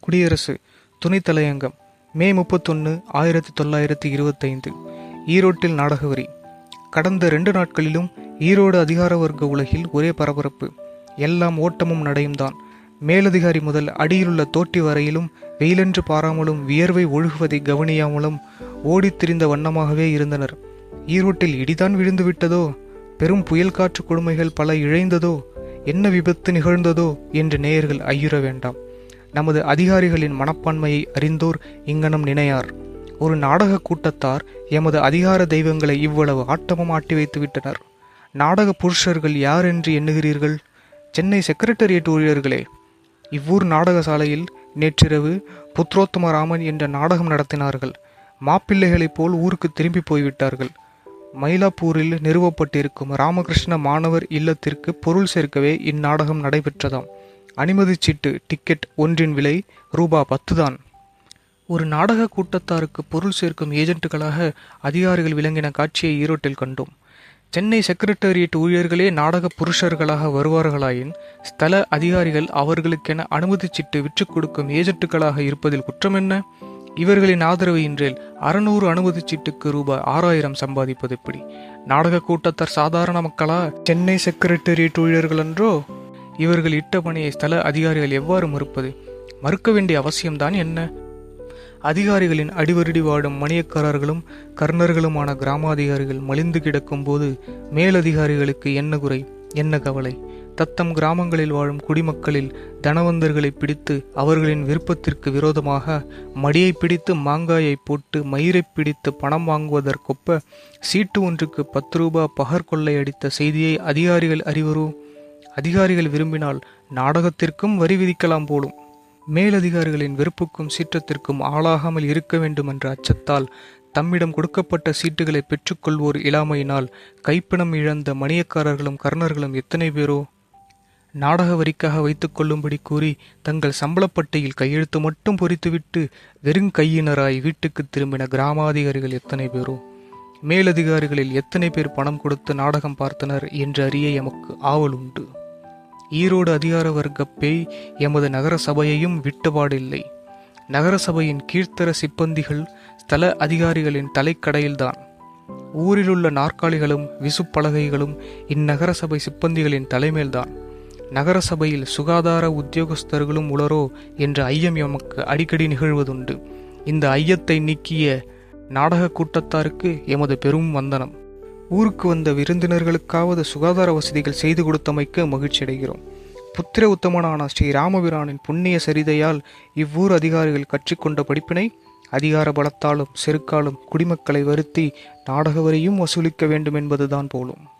குடியரசு துணைத் தலையங்கம் மே முப்பத்தொன்று ஆயிரத்தி தொள்ளாயிரத்தி இருபத்தைந்து ஈரோட்டில் நாடகவரி. கடந்த ரெண்டு நாட்களிலும் ஈரோடு அதிகார வர்க்க உலகில் ஒரே பரபரப்பு. எல்லாம் ஓட்டமும் நடையும் தான் மேலதிகாரி முதல் அடியிலுள்ள தோட்டி வரையிலும் வெயிலென்று பாராமலும் வியர்வை ஒழுகுவதை கவனியாமலும் ஓடித் திரிந்த வண்ணமாகவே இருந்தனர். ஈரோட்டில் இடிதான் விழுந்து விட்டதோ? பெரும் புயல் காற்று கொடுமைகள் பல இழைந்ததோ? என்ன விபத்து நிகழ்ந்ததோ? என்று நேயர்கள் ஐயுற வேண்டாம். நமது அதிகாரிகளின் மனப்பான்மையை அறிந்தோர் இங்கனம் நினையார். ஒரு நாடக கூட்டத்தார் எமது அதிகார தெய்வங்களை இவ்வளவு ஆட்டமும் ஆட்டி வைத்து விட்டனர். நாடக புருஷர்கள் யார் என்று எண்ணுகிறீர்கள்? சென்னை செக்ரட்டரியேட் ஊழியர்களே இவ்வூர் நாடகசாலையில் நேற்றிரவு புத்ரோத்தம ராமன் என்ற நாடகம் நடத்தினார்கள். மாப்பிள்ளைகளைப் போல் ஊருக்கு திரும்பி போய்விட்டார்கள். மயிலாப்பூரில் நிறுவப்பட்டிருக்கும் ராமகிருஷ்ண மாணவர் இல்லத்திற்கு பொருள் சேர்க்கவே இந்நாடகம் நடைபெற்றதாம். அனுமதி சீட்டு டிக்கெட் ஒன்றின் விலை ரூபா பத்து தான் ஒரு நாடக கூட்டத்தாருக்கு பொருள் சேர்க்கும் ஏஜென்ட்டுகளாக அதிகாரிகள் விளங்கின காட்சியை ஈரோட்டில் கண்டோம். சென்னை செக்ரட்டரியேட் ஊழியர்களே நாடக புருஷர்களாக வருவார்களாயின் ஸ்தல அதிகாரிகள் அவர்களுக்கென அனுமதி சீட்டு விற்றுக் கொடுக்கும் ஏஜென்ட்டுகளாக இருப்பதில் குற்றம் என்ன? இவர்களின் ஆதரவு இன்றில் அறுநூறு அனுமதி சீட்டுக்கு ரூபாய் ஆறாயிரம் சம்பாதிப்பது எப்படி? நாடக கூட்டத்தார் சாதாரண மக்களா? சென்னை செக்ரட்டரியேட் ஊழியர்கள் என்றோ இவர்கள் இட்ட பணியை ஸ்தல அதிகாரிகள் எவ்வாறு மறுப்பது? மறுக்க வேண்டிய அவசியம்தான் என்ன? அதிகாரிகளின் அடிவருடி வாடும் மணியக்காரர்களும் கர்ணர்களுமான கிராமாதிகாரிகள் மலிந்து கிடக்கும் போது மேலதிகாரிகளுக்கு என்ன குறை என்ன கவலை? தத்தம் கிராமங்களில் வாழும் குடிமக்களில் தனவந்தர்களை பிடித்து அவர்களின் விருப்பத்திற்கு விரோதமாக மடியை பிடித்து மாங்காயை போட்டு மயிரை பிடித்து பணம் வாங்குவதற்கொப்ப சீட்டு ஒன்றுக்கு பத்து ரூபா பகர் கொள்ளை அடித்த செய்தியை அதிகாரிகள் அறிவரும் அதிகாரிகள் விரும்பினால் நாடகத்திற்கும் வரி விதிக்கலாம் போலும். மேலதிகாரிகளின் வெறுப்புக்கும் சீற்றத்திற்கும் ஆளாகாமல் இருக்க வேண்டும் என்ற அச்சத்தால் தம்மிடம் கொடுக்கப்பட்ட சீட்டுகளை பெற்றுக்கொள்வோர் இல்லாமையினால் கைப்பணம் இழந்த மணியக்காரர்களும் கர்ணர்களும் எத்தனை பேரோ? நாடக வரிக்காக வைத்துக் கொள்ளும்படி கூறி தங்கள் சம்பளப்பட்டையில் கையெழுத்து மட்டும் பொறித்துவிட்டு வெறும் கையினராய் வீட்டுக்கு திரும்பின கிராமாதிகாரிகள் எத்தனை பேரோ? மேலதிகாரிகளில் எத்தனை பேர் பணம் கொடுத்து நாடகம் பார்த்தனர் என்று அறிய எமக்கு ஆவல் உண்டு ஈரோடு அதிகார வர்க்க பேய் எமது நகர சபையையும் விட்டுபாடில்லை நகர சபையின் கீழ்த்தர சிப்பந்திகள் ஸ்தல அதிகாரிகளின் தலைக்கடையில்தான். ஊரிலுள்ள நாற்காலிகளும் விசுப்பலகைகளும் இந்நகர சபை சிப்பந்திகளின் தலைமேல்தான். நகர சபையில் சுகாதார உத்தியோகஸ்தர்களும் உளரோ என்ற ஐயம் எமக்கு அடிக்கடி நிகழ்வதுண்டு. இந்த ஐயத்தை நீக்கிய நாடக கூட்டத்தாருக்கு எமது பெரும் வந்தனம். ஊருக்கு வந்த விருந்தினர்களுக்காவது சுகாதார வசதிகள் செய்து கொடுத்தமைக்கு மகிழ்ச்சி அடைகிறோம் புத்திர உத்தமனான ஸ்ரீ ராமபிரானின் புண்ணிய சரிதையால் இவ்வூர் அதிகாரிகள் கற்றுக்கொண்ட படிப்பினை அதிகார பலத்தாலும் செருக்காலும் குடிமக்களை வருத்தி நாடக வரியும் வசூலிக்க வேண்டும் என்பதுதான் போலும்.